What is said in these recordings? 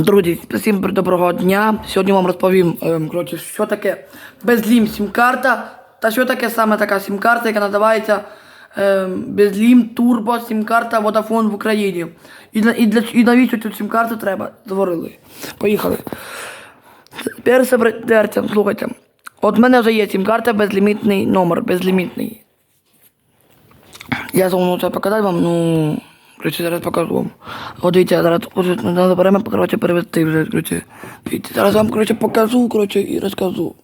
Друзі, всім доброго дня. Сьогодні вам розповім, ем, коротше, що таке безлім сім-карта та що таке саме така сім-карта, яка називається ем, безлім турбо сім-карта Vodafone в Україні. І, і, для, і навіщо цю сім-карту треба? Створили. Поїхали. Перше братцям, слухайте. От в мене вже є сім-карта, безлімітний номер, безлімітний. Я знову це показати вам, ну. Короче, зараз покажу. От дивіться, зараз треба беремо, короче, перевести вже, короче. Дивіться, зараз вам, короче, покажу, короче, і розкажу.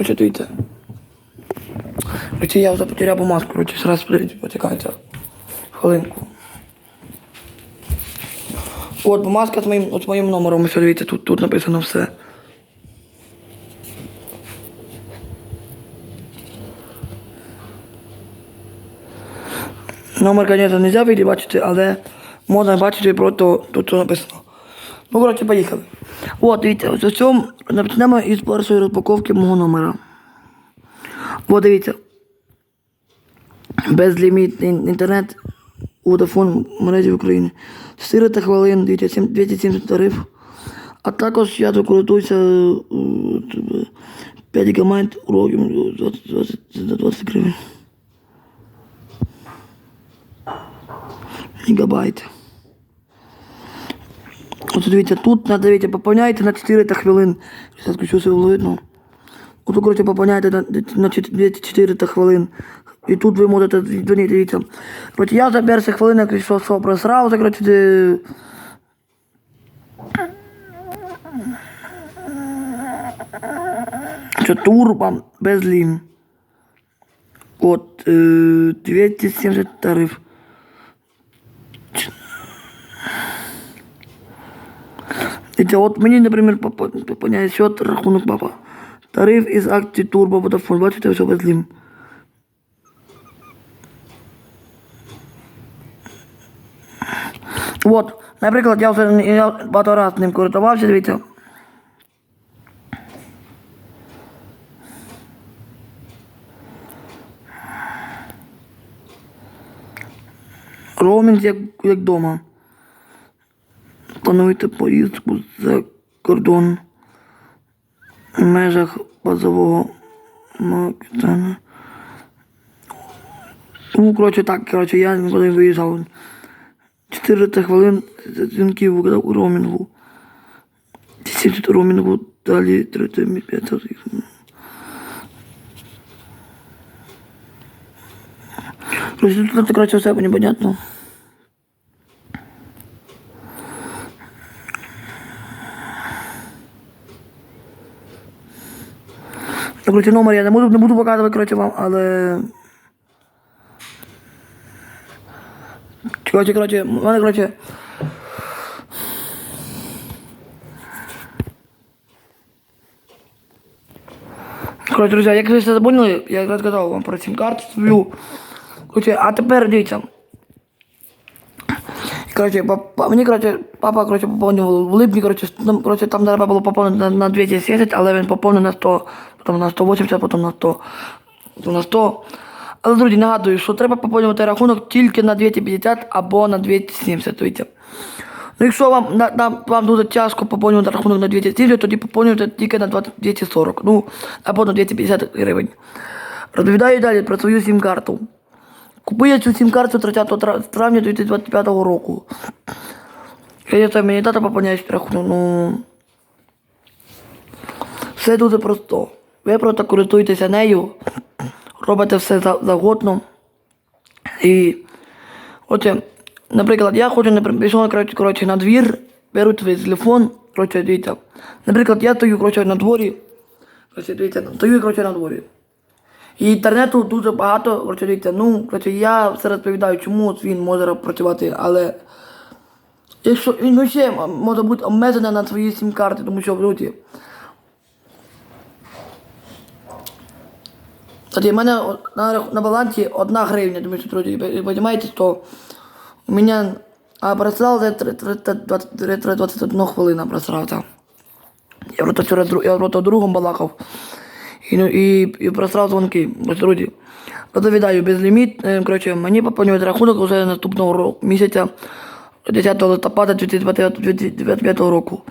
Ось дивіться. Короче, я вже потеряв бумажку, короче, зараз почекайте. Хвилинку. От бумажка з моїм, от з моїм номером, ось дивіться, тут, тут написано все. Номер, звісно, не можна бачити, але можна бачити просто тут що написано. Ну, коротше, поїхали. От, дивіться, ось у цьому почнемо із першої розпаковки мого номера. От, дивіться. Безлімітний інтернет Vodafone в мережі в Україні. 4 та хвилин, 270 тариф. А також я тут користуюся е, е, 5 гігабайт уроків 20, 20, за 20 гривень. Гігабайт. От дивіться, тут надо, дивіться, поповняйте на 4 та хвилин. Зараз включу було видно. От, коротше, поповняйте на, на 4 та хвилин. І тут ви можете дивіться. Коротше, я за перші хвилини, якщо що просрався, коротше, де... Що турбо без лім. От, е, 270 тариф. Дивіться, от мені, наприклад, поповняє счет рахунок папа. Тариф із акції Turbo Vodafone. Бачите, все без. От, наприклад, я вже я багато разів ним користувався, дивіться. Роумінг як, як дома. Плануєте поїздку за кордон в межах базового магазину. Ну, коротше, так, коротше, я ніколи не виїжджав. 400 хвилин дзвінків у роумінгу. 70 роумінгу, далі 3500. Коротше, тут, коротше, все непонятно. Коротше, номер я не буду, не буду показувати, коротше, вам, але... Коротше, коротше, в мене, коротше... Коротше, друзі, як ви все забули, я розказав вам про сім-карту свою. Коротше, а тепер дивіться. Короче, папа, мені, короче, папа, короче, поповнив в липні, короче, там, короче, там треба було поповнити на, на 270, але він поповнив на 100, потім на 180, потім на 100, потім на 100. Але, друзі, нагадую, що треба поповнювати рахунок тільки на 250 або на 270, дивіться. Ну, якщо вам, на, на, вам дуже тяжко поповнювати рахунок на 270, тоді поповнюйте тільки на 20 240, ну, або на 250 гривень. Розповідаю далі про свою сім-карту. Купив я цю сім-карту 30 травня 2025 року. Звісно, мені тата поповняє рахунок, ну. Все дуже просто. Ви просто користуєтеся нею, робите все за- завгодно. І от, наприклад, я хочу, пішов коротше, на двір, беру свій телефон, коротше, дивіться. Наприклад, я стою коротше, на дворі. Коротше, дивіться, стою коротше, на дворі. І інтернету дуже багато, дивіться, ну, коротше, я все розповідаю, чому він може працювати, але якщо він ще може бути обмежений на свої сім-карти, тому що, друзі, Тоді в мене на, на балансі одна гривня, тому що, друзі, ви розумієте, то у мене а просрав за 21 хвилина просрав там. Я вчора дру- я просто другом балакав. І, ну, і, і просрав дзвонки. Ось, друзі. Розповідаю, безліміт. Е, Коротше, мені поповнюють рахунок вже наступного місяця 10 листопада 2025 року.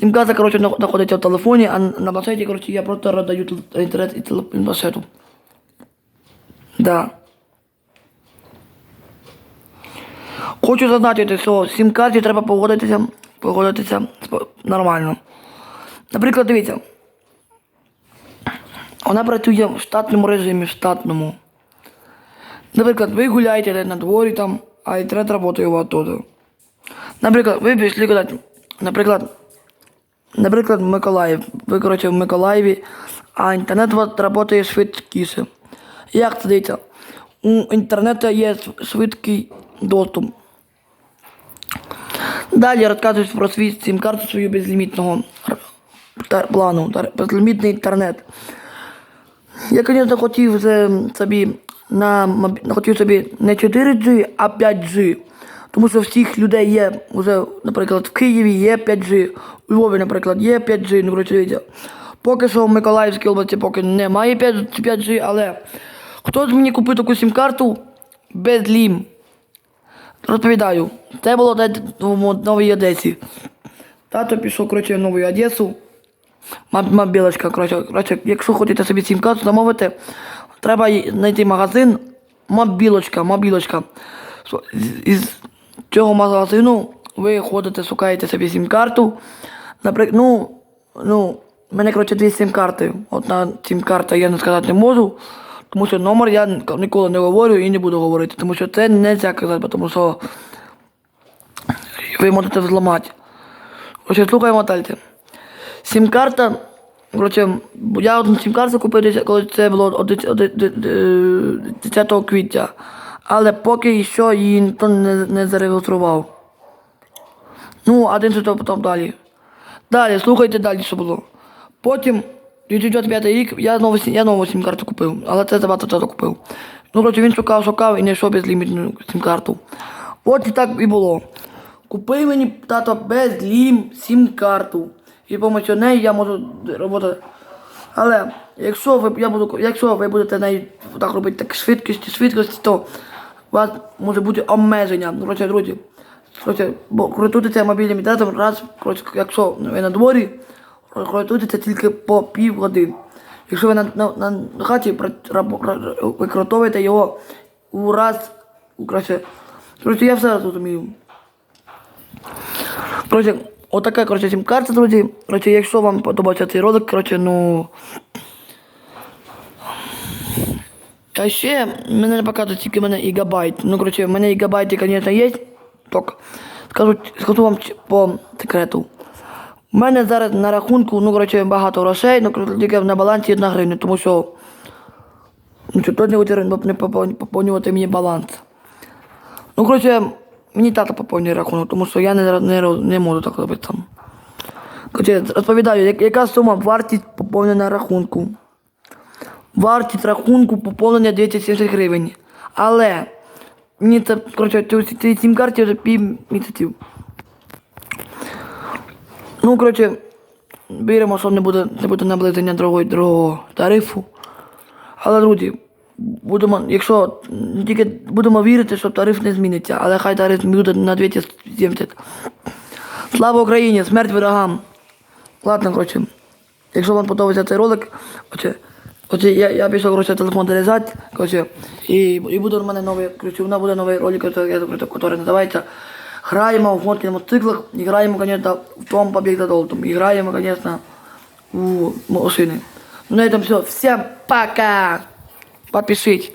Сім-карта, коротше, знаходиться в телефоні, а на планшеті, коротше, я просто роздаю інтернет і планшету. Да. Хочу зазначити, що сім-карті треба погодитися, погодитися нормально. Наприклад, дивіться. Вона працює в штатному режимі, в штатному. Наприклад, ви гуляєте на дворі там, а інтернет працює у вас тут. Наприклад, ви пішли кудись, наприклад, наприклад, в Миколаїв. Ви, коротше, в Миколаєві, а інтернет у вас працює швидкіше. Як це дивіться? У інтернету є швидкий доступ. Далі розказують про свій сім-карту свою безлімітного плану, безлімітний інтернет. Я, звісно, хотів собі на хотів собі не 4G, а 5G. Тому що всіх людей є вже, наприклад, в Києві є 5G, у Львові, наприклад, є 5G, ну коротше, дивіться. Поки що в Миколаївській області поки немає 5 5G, але хто з мені купив таку сім-карту без лім? Розповідаю, це було в Новій Одесі. Тато пішов, коротше, в Нову Одесу. Мама білочка, коротше, коротше, якщо хочете собі сім-карту замовити, треба знайти магазин Мобілочка, мобілочка. Із цього магазину ви ходите, шукаєте собі сім-карту. Наприклад, ну, ну, в мене, коротше, дві сім-карти. Одна сім-карта я не сказати не можу, тому що номер я ніколи не говорю і не буду говорити, тому що це не можна казати, тому що ви можете взламати. Коротше, слухаємо далі. Сім-карта. Коротше, я одну сім-карту купив, коли це було оди- оди- ди- ди- 10 квітня. Але поки що її ніхто не, не зареєстрував. Ну, один що потім далі. Далі, слухайте далі, що було. Потім, 2025 рік, я нову, я нову сім-карту купив, але це забагато тато купив. Ну, коротше, він шукав, шукав і знайшов безлімітну сім-карту. От і так і було. Купи мені тато безлім сім-карту. І допомогою неї я можу роботи. Але якщо ви, я буду, якщо ви будете нею так робити так швидкості, швидкості, то у вас може бути обмеження. Коротше, друзі. Коротше, бо користуйтеся мобільним інтернетом раз, коротше, якщо ви на дворі, користуйтеся тільки по пів години. Якщо ви на, на, на хаті використовуєте його у раз, коротше, коротше, я все розумію. Коротше, отака, коротше, сім-карта, друзі. Коротше, якщо вам подобається цей ролик, коротше, ну. А ще мене не показує тільки мене гігабайт. Ну, коротше, в мене гігабайти, звісно, є. Так, скажу, скажу вам по секрету. У мене зараз на рахунку, ну, коротше, багато грошей, ну, коротше, тільки на балансі 1 гривня, тому що. Ну, що не поповнювати мені баланс. Ну, коротше, мені тато поповнює рахунок, тому що я не, не, не можу так робити сам. Коротше, розповідаю, як- яка сума вартість поповнення рахунку. Вартість рахунку поповнення 270 гривень. Але мені це, коротше, ці сім карті вже пів місяців. Ну, коротше, віримо, що не буде, не буде наближення другого, другого тарифу. Але, друзі, будемо, якщо тільки будемо вірити, що тариф не зміниться, але хай тариф буде на 270. Слава Україні! Смерть ворогам! Ладно, коротше, якщо вам подобається цей ролик, коротше, коротше, я, я пішов коротше, телефон дорізати, коротше, і, і буде у мене новий, коротше, мене буде новий ролик, який називається Граємо в гонки на мотоциклах і граємо, звісно, в том побіг за золотом. І граємо, звісно, у машини. Ну, на этом все. Всем пока! Подпишитесь.